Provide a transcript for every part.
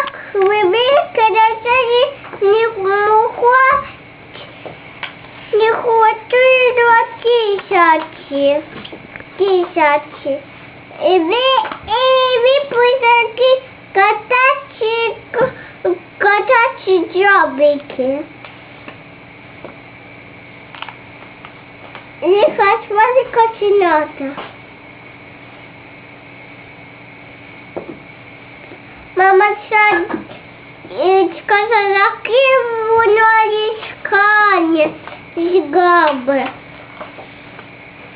як велике речені не могла не хочу до тисячі. Тисячі. І ви, і ви писаки катачі, катачі джобики. Не хочу вас качената. Мама це е, сказала, ким воно іскає з габи.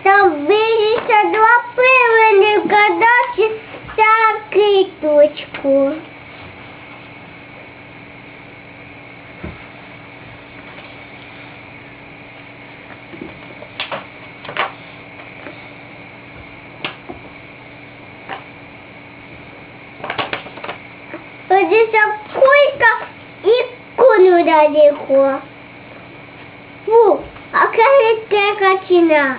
Там виліться два пивника, дочі та киточку. Тоді ця кулька і кулю далеко. Фу, а кажете качина.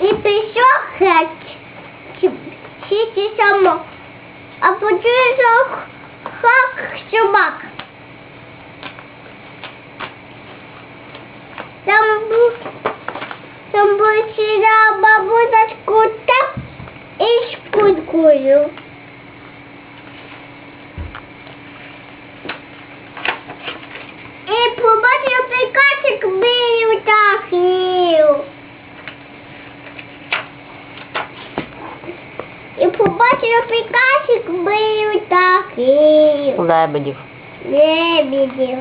І пішов геть. Чи- Сіті само. А почуєш хак собак. Там був там була бабуся з кута і з куткою. І побачив приказик бив птахів. І побачив приказик бив птахів. Лебедів. Лебедів.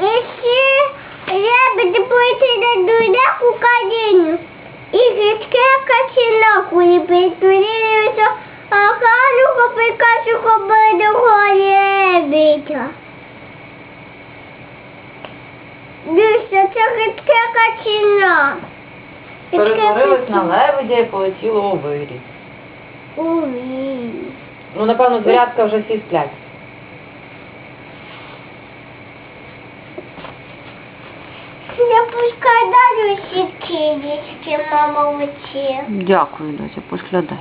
І ще лебеді полетіли до даху каліню. І гидке качинаку і притулилися, а хануха прикачу кобидого лебедя. Дивіться, це гидке качина. Перетворилась на лебедя і полетіло у вирій. Увій. Ну, напевно, звірятка вже всі сплять. Я пускай далі сітки, мама, в очі. Дякую, Дося, поглядай.